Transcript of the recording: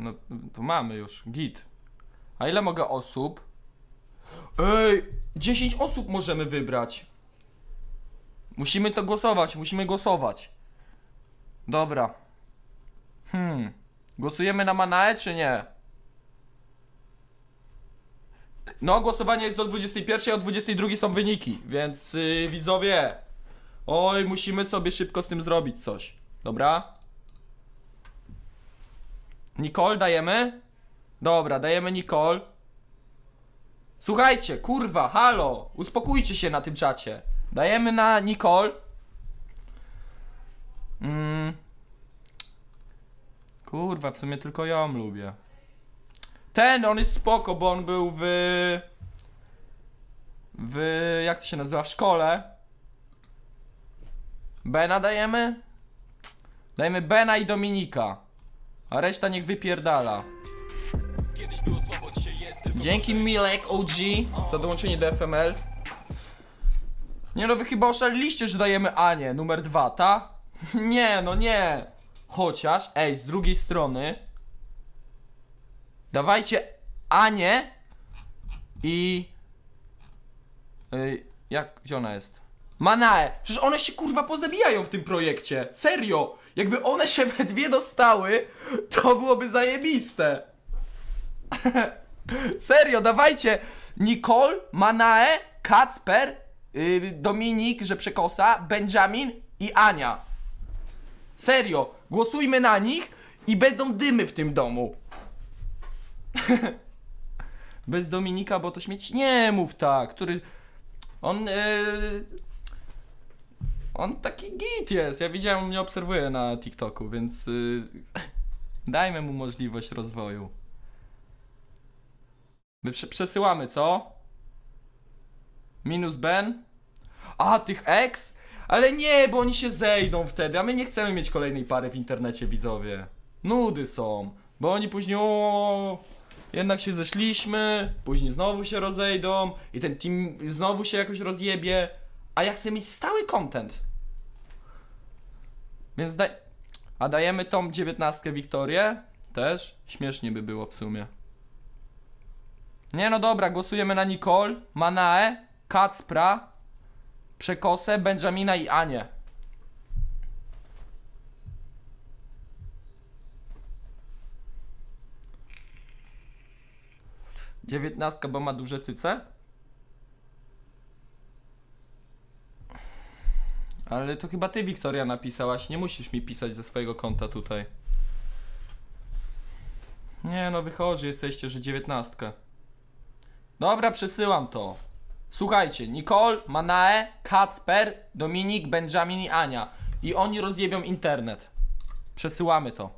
No, to mamy już, git. A ile mogę osób? Ej, 10 osób możemy wybrać. Musimy to głosować, musimy głosować. Dobra. Hmm. Głosujemy na Manae czy nie? No, głosowanie jest do 21, a o 22 są wyniki, więc yy, widzowie. Oj, musimy sobie szybko z tym zrobić coś. Dobra? Nicole dajemy? Dobra, dajemy Nicole. Słuchajcie, kurwa, halo, uspokójcie się na tym czacie. Dajemy na Nicole. Mm. Kurwa, w sumie tylko ją lubię. Ten, on jest spoko, bo on był w... W... jak to się nazywa? W szkole. Bena dajemy? Dajemy Bena i Dominika. A reszta niech wypierdala. Dzięki Milek OG za dołączenie do FML. Nie no, wy chyba oszaleliście, że dajemy Anię, numer dwa, ta? Nie, no nie. Chociaż, ej, z drugiej strony dawajcie Anię i... Ej, jak, gdzie ona jest? Manae! Przecież one się kurwa pozabijają w tym projekcie. Serio! Jakby one się we dwie dostały, to byłoby zajebiste. Serio, dawajcie Nicole, Manae, Kacper, yy, Dominik, że przekosa, Benjamin i Ania. Serio, głosujmy na nich i będą dymy w tym domu. Bez Dominika, bo to śmieć nie mów tak, który... On... Yy... On taki git jest. Ja widziałem, mnie obserwuje na TikToku, więc yy... dajmy mu możliwość rozwoju. My prze- przesyłamy, co? Minus Ben? A, tych ex? Ale nie, bo oni się zejdą wtedy, a my nie chcemy mieć kolejnej pary w internecie, widzowie. Nudy są, bo oni później o, jednak się zeszliśmy, później znowu się rozejdą i ten team znowu się jakoś rozjebie, a ja chcę mieć stały content. Więc daj... A dajemy tą dziewiętnastkę Wiktorię? Też? Śmiesznie by było w sumie. Nie no dobra, głosujemy na Nicole, Manae, Kacpra, Przekosę, Benjamina i Anię. Dziewiętnastka, bo ma duże cyce? Ale to chyba ty, Wiktoria, napisałaś. Nie musisz mi pisać ze swojego konta tutaj. Nie no, wychodzi, jesteście, że dziewiętnastka. Dobra, przesyłam to. Słuchajcie, Nicole, Manae, Kacper, Dominik, Benjamin i Ania. I oni rozjebią internet. Przesyłamy to.